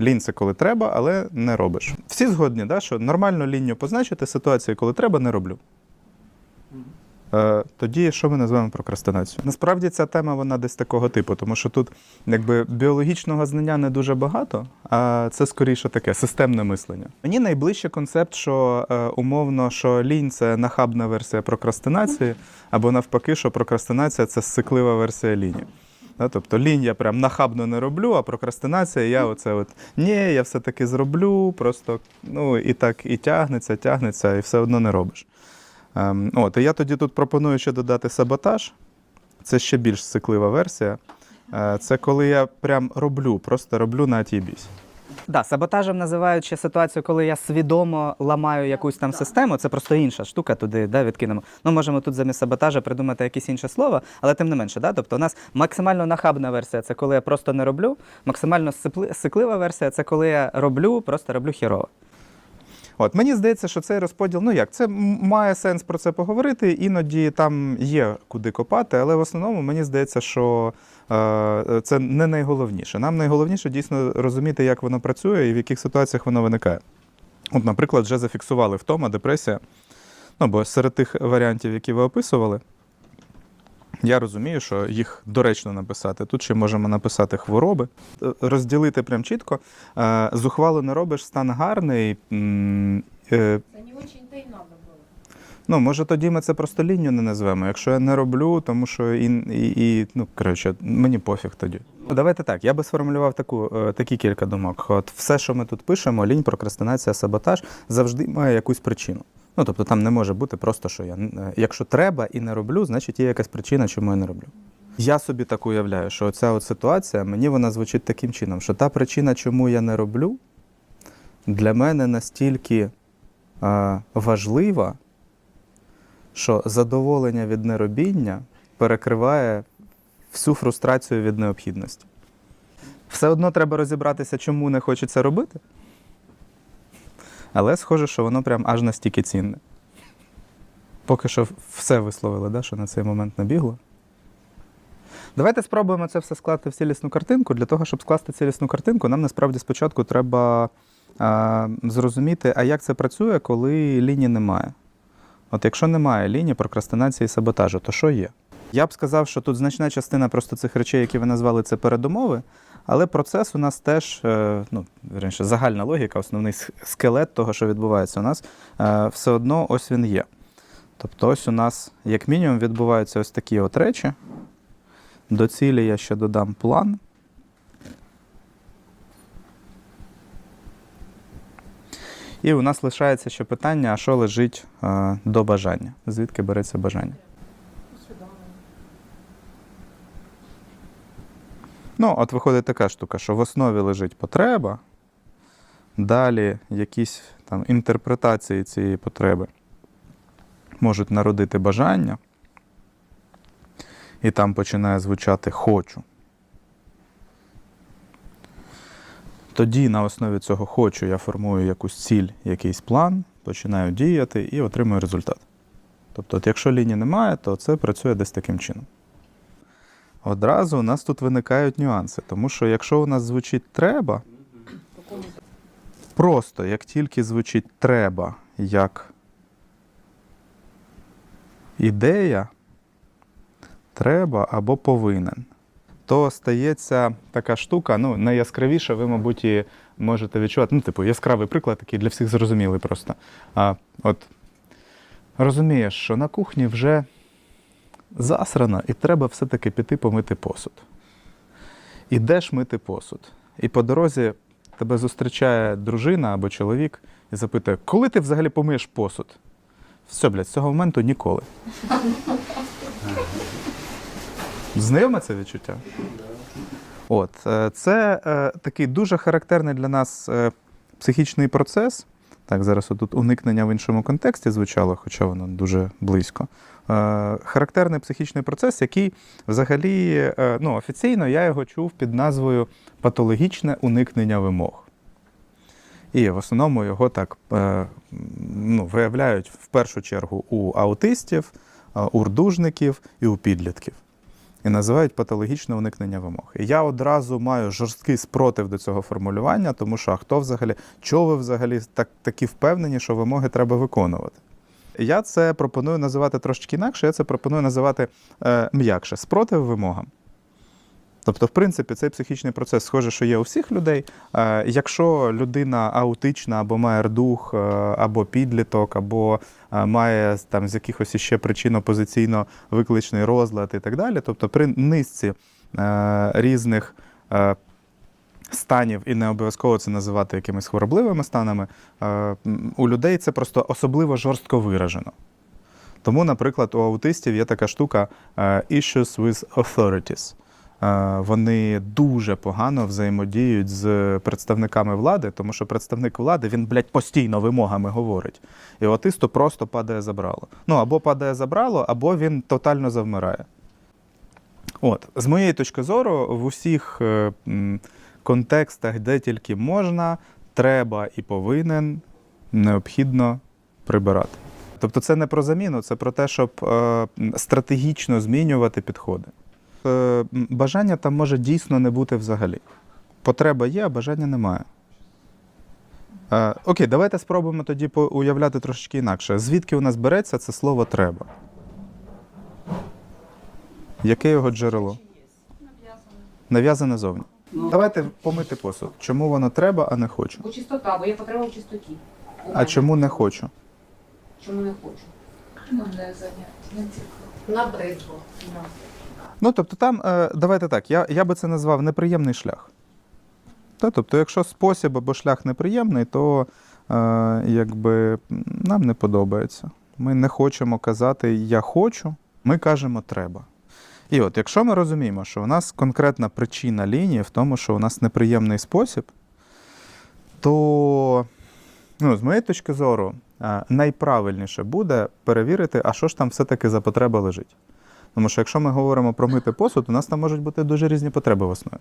Лінь це коли треба, але не робиш. Всі згодні, да, що нормально лінню позначити ситуації, коли треба, не роблю. Е, тоді що ми називаємо прокрастинацію? Насправді ця тема вона десь такого типу, тому що тут якби біологічного знання не дуже багато, а це скоріше таке системне мислення. Мені найближче концепт, що е, умовно, що лінь це нахабна версія прокрастинації, або навпаки, що прокрастинація це сиклива версія ліні. Да, тобто лінь я прям нахабно не роблю, а прокрастинація я оце от ні, я все-таки зроблю, просто ну і так і тягнеться, тягнеться, і все одно не робиш. Ем, от, і я тоді тут пропоную ще додати саботаж. Це ще більш циклива версія. Е, це коли я прям роблю, просто роблю на атібісь. Да, саботажем називають ще ситуацію, коли я свідомо ламаю якусь там систему. Це просто інша штука туди, да, відкинемо. Ну, можемо тут замість саботажа придумати якесь інше слово, але тим не менше, да? тобто у нас максимально нахабна версія це коли я просто не роблю. Максимально сиклива версія це коли я роблю, просто роблю хірово. От мені здається, що цей розподіл, ну як, це має сенс про це поговорити. Іноді там є куди копати, але в основному мені здається, що е, це не найголовніше. Нам найголовніше дійсно розуміти, як воно працює і в яких ситуаціях воно виникає. От, наприклад, вже зафіксували втома, депресія. Ну, бо серед тих варіантів, які ви описували, я розумію, що їх доречно написати. Тут ще можемо написати хвороби, розділити прям чітко. Е, Зухвало не робиш, стан гарний. е, Это не очень-то и надо было. Ну, може, тоді ми це просто лінію не назвемо. Якщо я не роблю, тому що і, і, і ну, коротше, мені пофіг тоді. Давайте так. Я би сформулював таку, е, такі кілька думок. От все, що ми тут пишемо, лінь, прокрастинація, саботаж, завжди має якусь причину. Ну, тобто там не може бути просто, що я е, якщо треба і не роблю, значить є якась причина, чому я не роблю. Я собі так уявляю, що ця от ситуація, мені вона звучить таким чином, що та причина, чому я не роблю, для мене настільки е, важлива, що задоволення від неробіння перекриває всю фрустрацію від необхідності. Все одно треба розібратися, чому не хочеться робити. Але схоже, що воно прям аж настільки цінне. Поки що все висловили, да, що на цей момент набігло. Давайте спробуємо це все скласти в цілісну картинку. Для того, щоб скласти цілісну картинку, нам насправді спочатку треба а, зрозуміти, а як це працює, коли лінії немає. От якщо немає лінії прокрастинації і саботажу, то що є? Я б сказав, що тут значна частина просто цих речей, які ви назвали, це передумови, але процес у нас теж, е, ну, вірніше, загальна логіка, основний скелет того, що відбувається у нас, е, все одно ось він є. Тобто, ось у нас, як мінімум, відбуваються ось такі от речі. До цілі я ще додам план. І у нас лишається ще питання, а що лежить е, до бажання? Звідки береться бажання? Ну, от виходить така штука, що в основі лежить потреба, далі якісь там інтерпретації цієї потреби можуть народити бажання, і там починає звучати хочу. Тоді на основі цього хочу я формую якусь ціль, якийсь план, починаю діяти і отримую результат. Тобто, от якщо лінії немає, то це працює десь таким чином. Одразу у нас тут виникають нюанси, тому що якщо у нас звучить треба, просто як тільки звучить треба як ідея, треба або повинен, то стається така штука, ну, найяскравіша, ви, мабуть, і можете відчувати. Ну, типу, яскравий приклад, такий для всіх зрозумілий просто. А, от розумієш, що на кухні вже засрано, і треба все-таки піти помити посуд. Ідеш мити посуд. І по дорозі тебе зустрічає дружина або чоловік і запитує, коли ти взагалі помиєш посуд? Все, блядь, з цього моменту ніколи. Знайоме це відчуття? От, е, це е, такий дуже характерний для нас е, психічний процес. Так, зараз тут уникнення в іншому контексті звучало, хоча воно дуже близько. Е, характерний психічний процес, який взагалі е, ну, офіційно я його чув під назвою патологічне уникнення вимог. І в основному його так е, ну, виявляють в першу чергу у аутистів, у рдужників і у підлітків. і називають патологічне уникнення вимог. І я одразу маю жорсткий спротив до цього формулювання, тому що а хто взагалі, чого ви взагалі так, такі впевнені, що вимоги треба виконувати? Я це пропоную називати трошечки інакше, я це пропоную називати е, м'якше спротив вимогам. Тобто, в принципі, цей психічний процес схоже, що є у всіх людей. Е, якщо людина аутична або має рдух, е, або підліток, або е, має там з якихось іще причин опозиційно викличний розлад і так далі, тобто при низці е, різних е, станів, і не обов'язково це називати якимись хворобливими станами, е, у людей це просто особливо жорстко виражено. Тому, наприклад, у аутистів є така штука е, issues with authorities. Е, Вони дуже погано взаємодіють з представниками влади, тому що представник влади він, блядь, постійно вимогами говорить. І аутисту просто падає забрало. Ну, або падає забрало, або він тотально завмирає. От, з моєї точки зору, в усіх контекстах, де тільки можна, треба і повинен необхідно прибирати. Тобто це не про заміну, це про те, щоб е, стратегічно змінювати підходи. Е, бажання там може дійсно не бути взагалі. Потреба є, а бажання немає. Е, окей, давайте спробуємо тоді уявляти трошечки інакше. Звідки у нас береться це слово треба? Яке його джерело? Нав'язане зовні. Давайте помити посуд. Чому воно треба, а не хочу? Бо чистота, бо є потреба в чистоті. А чому не хочу? Чому не хочу? Ну, не заняття, не цікаво. Набридло. Да. Ну, тобто там, е, давайте так, я, я би це назвав неприємний шлях. Та, тобто, якщо спосіб або шлях неприємний, то е, якби нам не подобається. Ми не хочемо казати я хочу, ми кажемо треба. І от, якщо ми розуміємо, що у нас конкретна причина лінії в тому, що у нас неприємний спосіб, то, ну, з моєї точки зору, е, найправильніше буде перевірити, а що ж там все-таки за потреба лежить. Тому що якщо ми говоримо про мити посуд, у нас там можуть бути дуже різні потреби в основі.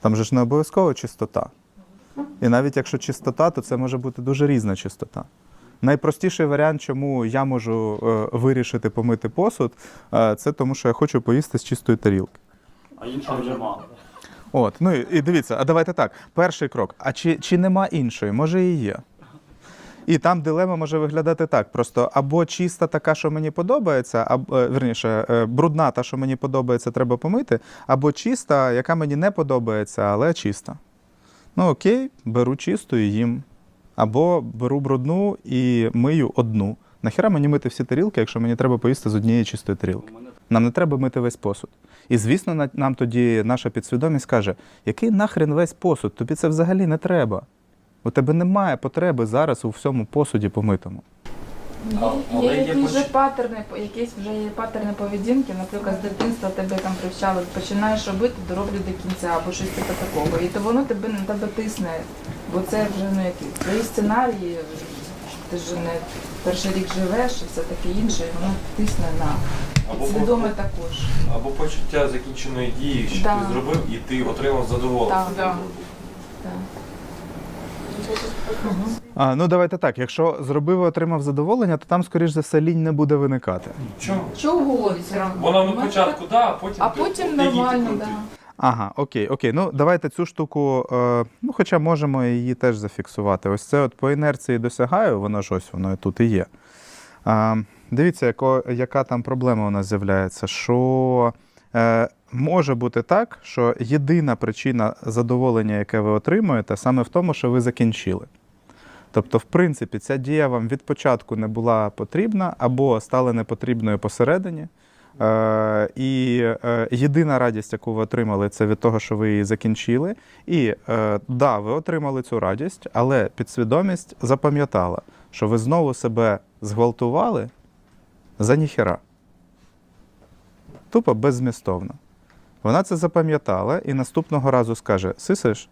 Там же ж не обов'язково чистота. І навіть якщо чистота, то це може бути дуже різна чистота. Найпростіший варіант, чому я можу е, вирішити помити посуд, е, це тому, що я хочу поїсти з чистої тарілки. А іншого вже мало. От, ну і, дивіться, а давайте так. Перший крок. А чи, чи нема іншої? Може і є. І там дилема може виглядати так: просто або чиста така, що мені подобається, або е, верніше, брудна та, що мені подобається, треба помити, або чиста, яка мені не подобається, але чиста. Ну окей, беру чисту і їм. Або беру брудну і мию одну. Нахіра мені мити всі тарілки, якщо мені треба поїсти з однієї чистої тарілки? Нам не треба мити весь посуд. І звісно, нам тоді наша підсвідомість каже, який нахрен весь посуд? Тобі це взагалі не треба. У тебе немає потреби зараз у всьому посуді помитому. Є, але є є якісь поч- же паттерни, якісь вже є паттерни поведінки, наприклад, з дитинства тебе там привчали, починаєш робити, дороблю до кінця або щось типу такого. І то воно тебе на тебе тисне, бо це вже ну які твої сценарії, ти ж не перший рік живеш і все таке інше, і воно тисне на Або, свідоме по- також. або почуття закінченої дії, що Да. ти зробив, і ти отримав задоволення. Так, да. Так. А, ну давайте так. Якщо зробив і отримав задоволення, то там, скоріш за все, лінь не буде виникати. Чому? Чого? Вона на початку, да, а потім А ти- потім ти нормально, так. Ага, окей, окей. Ну давайте цю штуку, е, ну хоча можемо її теж зафіксувати. Ось це от по інерції досягаю, воно ж ось воно тут і є. А, дивіться, яко, яка там проблема у нас з'являється. Що е, може бути так, що єдина причина задоволення, яке ви отримуєте, саме в тому, що ви закінчили. Тобто, в принципі, ця дія вам від початку не була потрібна або стала непотрібною посередині. Е, і е, єдина радість, яку ви отримали, це від того, що ви її закінчили. І е, да, ви отримали цю радість, але підсвідомість запам'ятала, що ви знову себе зґвалтували за ніхера. Тупо беззмістовно. Вона це запам'ятала і наступного разу скаже: Сисиш,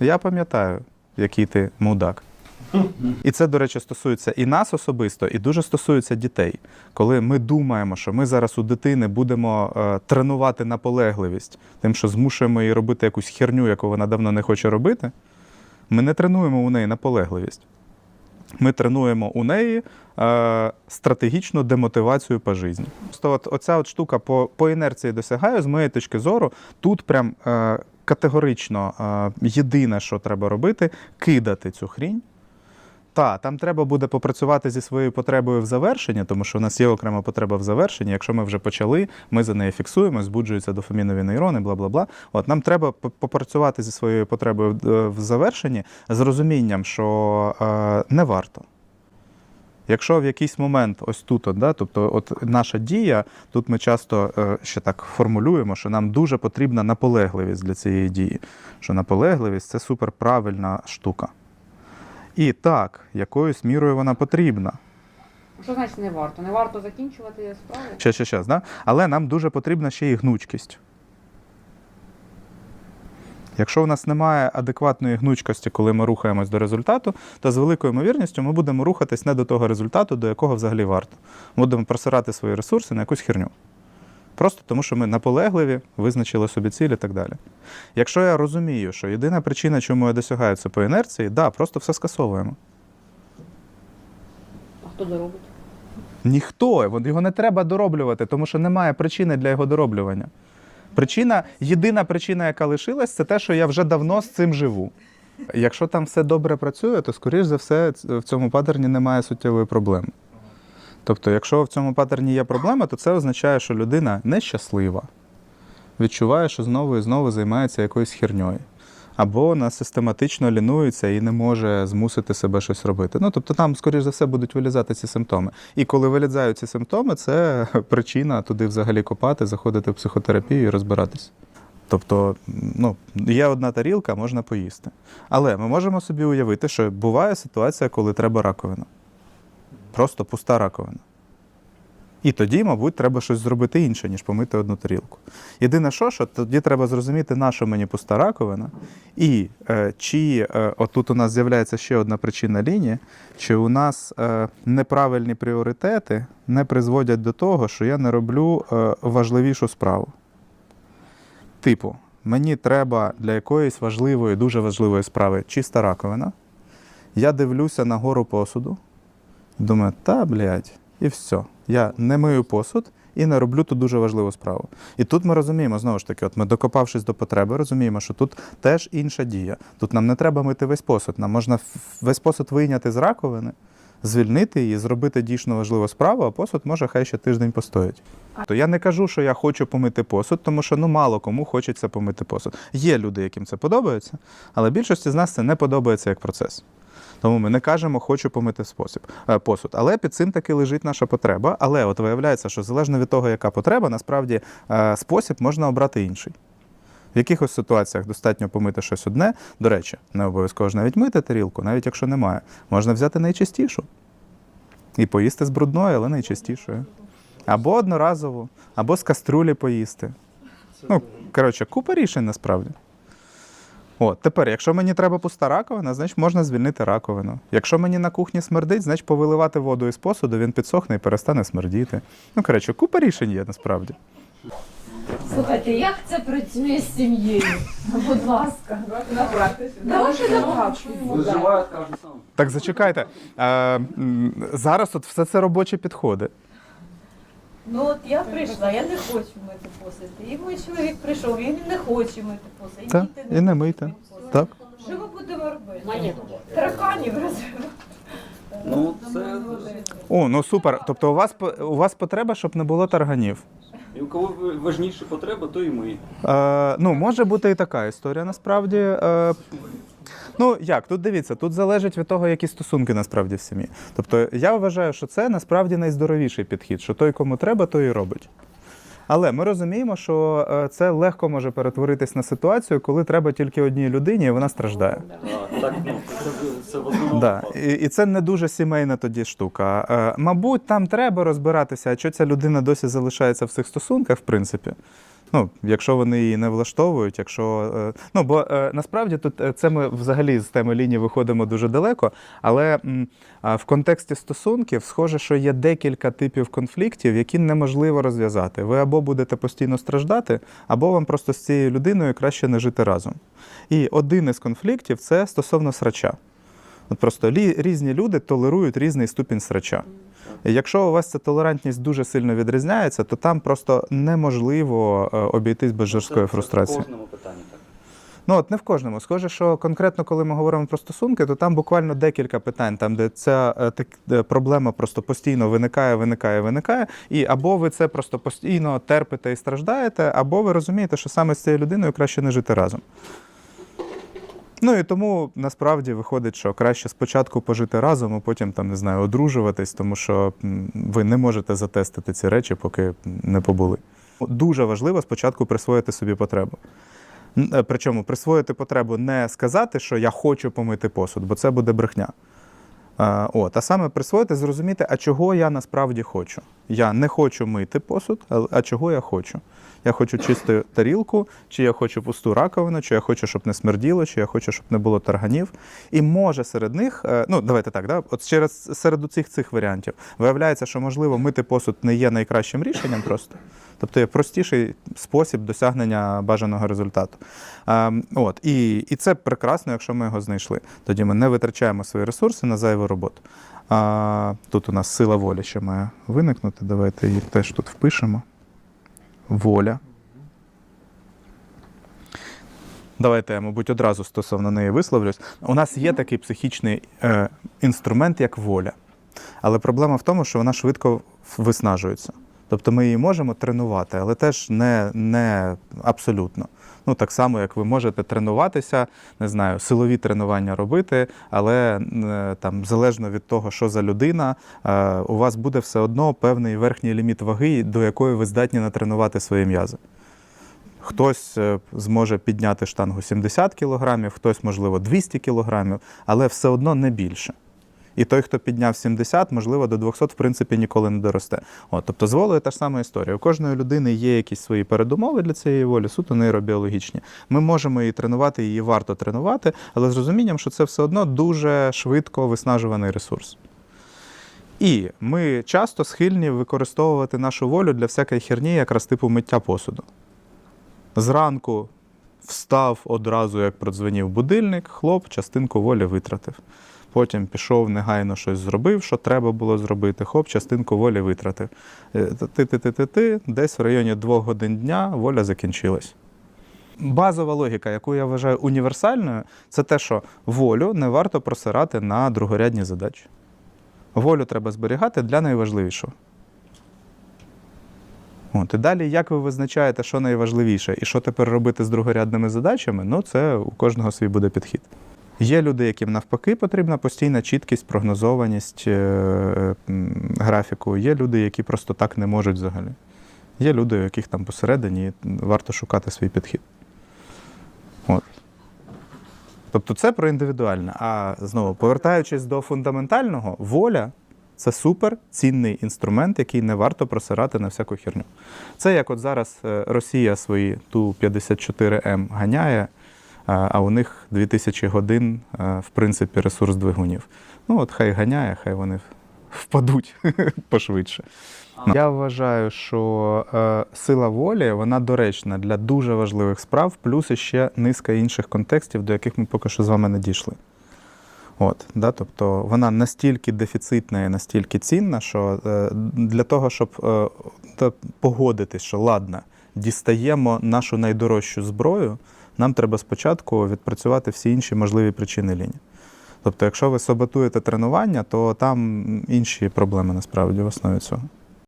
я пам'ятаю, який ти мудак. І це, до речі, стосується і нас особисто, і дуже стосується дітей. Коли ми думаємо, що ми зараз у дитини будемо е, тренувати наполегливість, тим, що змушуємо її робити якусь херню, яку вона давно не хоче робити, ми не тренуємо у неї наполегливість. ми тренуємо у неї е, стратегічну демотивацію по житті. Просто от, оця от штука по, по інерції досягаю, з моєї точки зору, тут прям е, категорично е, єдине, що треба робити, кидати цю хрінь. Та, там треба буде попрацювати зі своєю потребою в завершенні, тому що у нас є окрема потреба в завершенні. Якщо ми вже почали, ми за нею фіксуємо, збуджуються дофамінові нейрони, бла бла бла. От нам треба попрацювати зі своєю потребою е, в завершенні з розумінням, що е, не варто. Якщо в якийсь момент ось тут, от, да, тобто от наша дія, тут ми часто е, ще так формулюємо, що нам дуже потрібна наполегливість для цієї дії. Що наполегливість це суперправильна штука. І так, якоюсь мірою вона потрібна. Що значить не варто? Не варто закінчувати справу? Ще, ще, ще, да? Але нам дуже потрібна ще і гнучкість. Якщо у нас немає адекватної гнучкості, коли ми рухаємось до результату, то з великою ймовірністю ми будемо рухатись не до того результату, до якого взагалі варто. Будемо просирати свої ресурси на якусь херню. Просто тому, що ми наполегливі, визначили собі ціль і так далі. Якщо я розумію, що єдина причина, чому я досягаю це по інерції, да, просто все скасовуємо. А хто доробить? Ніхто, його не треба дороблювати, тому що немає причини для його дороблювання. Причина, єдина причина, яка лишилась, це те, що я вже давно з цим живу. Якщо там все добре працює, то, скоріш за все, в цьому паттерні немає суттєвої проблеми. Тобто, якщо в цьому паттерні є проблема, то це означає, що людина нещаслива, відчуває, що знову і знову займається якоюсь херньою. Або вона систематично лінується і не може змусити себе щось робити. Ну, тобто там, скоріш за все, будуть вилізати ці симптоми. І коли вилізають ці симптоми, це причина туди взагалі копати, заходити в психотерапію і розбиратись. Тобто, ну, є одна тарілка, можна поїсти. Але ми можемо собі уявити, що буває ситуація, коли треба раковина. Просто пуста раковина. І тоді, мабуть, треба щось зробити інше, ніж помити одну тарілку. Єдине, що, що тоді треба зрозуміти, на що мені пуста раковина, і е, чи е, отут у нас з'являється ще одна причина лінії, чи у нас е, неправильні пріоритети не призводять до того, що я не роблю е, важливішу справу. Типу, мені треба для якоїсь важливої, дуже важливої справи чиста раковина. Я дивлюся на гору посуду, думаю, та блядь, і все. Я не мию посуд і не роблю ту дуже важливу справу. І тут ми розуміємо, знову ж таки, от ми докопавшись до потреби, розуміємо, що тут теж інша дія. Тут нам не треба мити весь посуд. Нам можна весь посуд вийняти з раковини, звільнити її, зробити дійсно важливу справу, а посуд може хай ще тиждень постоїть. То я не кажу, що я хочу помити посуд, тому що ну мало кому хочеться помити посуд. Є люди, яким це подобається, але більшості з нас це не подобається як процес. Тому ми не кажемо, хочу помити спосіб, е, посуд. Але під цим таки лежить наша потреба. Але от виявляється, що залежно від того, яка потреба, насправді е, спосіб можна обрати інший. В якихось ситуаціях достатньо помити щось одне. До речі, не обов'язково ж навіть мити тарілку, навіть якщо немає. Можна взяти найчастішу і поїсти з брудною, але найчастішою. Або одноразову, або з каструлі поїсти. Ну, коротше, купа рішень насправді. От, тепер, якщо мені треба пуста раковина, значить можна звільнити раковину. Якщо мені на кухні смердить, значить повиливати воду із посуду, він підсохне і перестане смердіти. Ну, коротше, купа рішень є насправді. Слухайте, як це працює з сім'єю? Будь ласка. Давайте на практику. Виживають кожен сам. Так зачекайте. Е, м, зараз от все це робочі підходи. Ну от я прийшла, я не хочу мити посуд. І мій чоловік прийшов, він не хоче мити посуд. Так, і не мийте. Так. Що ми будемо робити? Тараканів розвивати. Ну, це О, ну супер. Тобто у вас по- у вас потреба, щоб не було тарганів. і у кого ви- важніша потреба, то і ми. Е, ну, може бути і така історія насправді. Е, ну як, тут дивіться, тут залежить від того, які стосунки насправді в сім'ї. Тобто я вважаю, що це насправді найздоровіший підхід, що той, кому треба, той і робить. Але ми розуміємо, що е, це легко може перетворитись на ситуацію, коли треба тільки одній людині, і вона страждає. Так, ну, це. Да. І, і це не дуже сімейна тоді штука. Е, мабуть, там треба розбиратися, а що ця людина досі залишається в цих стосунках, в принципі. Ну, якщо вони її не влаштовують, якщо. е, ну, бо е, насправді тут е, це ми взагалі з теми лінії виходимо дуже далеко, але в контексті стосунків схоже, що є декілька типів конфліктів, які неможливо розв'язати. Ви або будете постійно страждати, або вам просто з цією людиною краще не жити разом. І один із конфліктів це стосовно срача. От просто різні люди толерують різний ступінь срача. Якщо у вас ця толерантність дуже сильно відрізняється, то там просто неможливо е, обійтись без жорсткої Це- це фрустрації. В кожному питанні так. Ну от не в кожному. Схоже, що конкретно, коли ми говоримо про стосунки, то там буквально декілька питань, там де ця е, так, де проблема просто постійно виникає, виникає, виникає. І або ви це просто постійно терпите і страждаєте, або ви розумієте, що саме з цією людиною краще не жити разом. Ну і тому насправді виходить, що краще спочатку пожити разом, а потім там не знаю, одружуватись, тому що ви не можете затестити ці речі, поки не побули. Дуже важливо спочатку присвоїти собі потребу. Е, Причому присвоїти потребу не сказати, що я хочу помити посуд, бо це буде брехня. А, от, а саме присвоїти, зрозуміти, а чого я насправді хочу. Я не хочу мити посуд, а, чого я хочу. Я хочу чисту тарілку, чи я хочу пусту раковину, чи я хочу, щоб не смерділо, чи я хочу, щоб не було тарганів. І може серед них, е, ну давайте так, да? от через серед усіх цих варіантів виявляється, що можливо мити посуд не є найкращим рішенням просто. Тобто є простіший спосіб досягнення бажаного результату. Ем, от, і, і це прекрасно, якщо ми його знайшли. Тоді ми не витрачаємо свої ресурси на зайву роботу. А, тут у нас сила волі ще має виникнути. Давайте її теж тут впишемо. Воля. Давайте я, мабуть, одразу стосовно неї висловлюсь. У нас є такий психічний е, інструмент, як воля. Але проблема в тому, що вона швидко виснажується. Тобто ми її можемо тренувати, але теж не, не абсолютно. Ну, так само, як ви можете тренуватися, не знаю, силові тренування робити, але е, там, залежно від того, що за людина, е, у вас буде все одно певний верхній ліміт ваги, до якої ви здатні натренувати свої м'язи. Хтось е, зможе підняти штангу 70 кг, хтось, можливо, 200 кг, але все одно не більше. І той, хто підняв 70, можливо, до 200, в принципі, ніколи не доросте. От, тобто, з волею та ж сама історія. У кожної людини є якісь свої передумови для цієї волі, суто нейробіологічні. Ми можемо її тренувати, її варто тренувати, але з розумінням, що це все одно дуже швидко виснажуваний ресурс. І ми часто схильні використовувати нашу волю для всякої херні, якраз типу миття посуду. Зранку встав одразу, як продзвонів будильник, хлоп частинку волі витратив. Потім пішов, негайно щось зробив, що треба було зробити. Хоп, частинку волі витратив. Ти-ти-ти-ти-ти, десь в районі двох годин дня воля закінчилась. Базова логіка, яку я вважаю універсальною, це те, що волю не варто просирати на другорядні задачі. Волю треба зберігати для найважливішого. От, і далі, як ви визначаєте, що найважливіше, і що тепер робити з другорядними задачами, ну це у кожного свій буде підхід. Є люди, яким навпаки потрібна постійна чіткість, прогнозованість е, графіку. Є люди, які просто так не можуть взагалі. Є люди, у яких там посередині варто шукати свій підхід. От. Тобто це про індивідуальне. А знову, повертаючись до фундаментального, воля це супер цінний інструмент, який не варто просирати на всяку херню. Це як от зараз е, Росія свої Ту-54М ганяє, а у них 2000 годин, в принципі, ресурс двигунів. Ну от хай ганяє, хай вони впадуть пошвидше. Я вважаю, що е, сила волі вона доречна для дуже важливих справ, плюс ще низка інших контекстів, до яких ми поки що з вами не дійшли. От, да, тобто вона настільки дефіцитна і настільки цінна, що е, для того, щоб е, та, погодитись, що ладно, дістаємо нашу найдорожчу зброю, нам треба спочатку відпрацювати всі інші можливі причини лінії. Тобто, якщо ви саботуєте тренування, то там інші проблеми насправді в основі цього.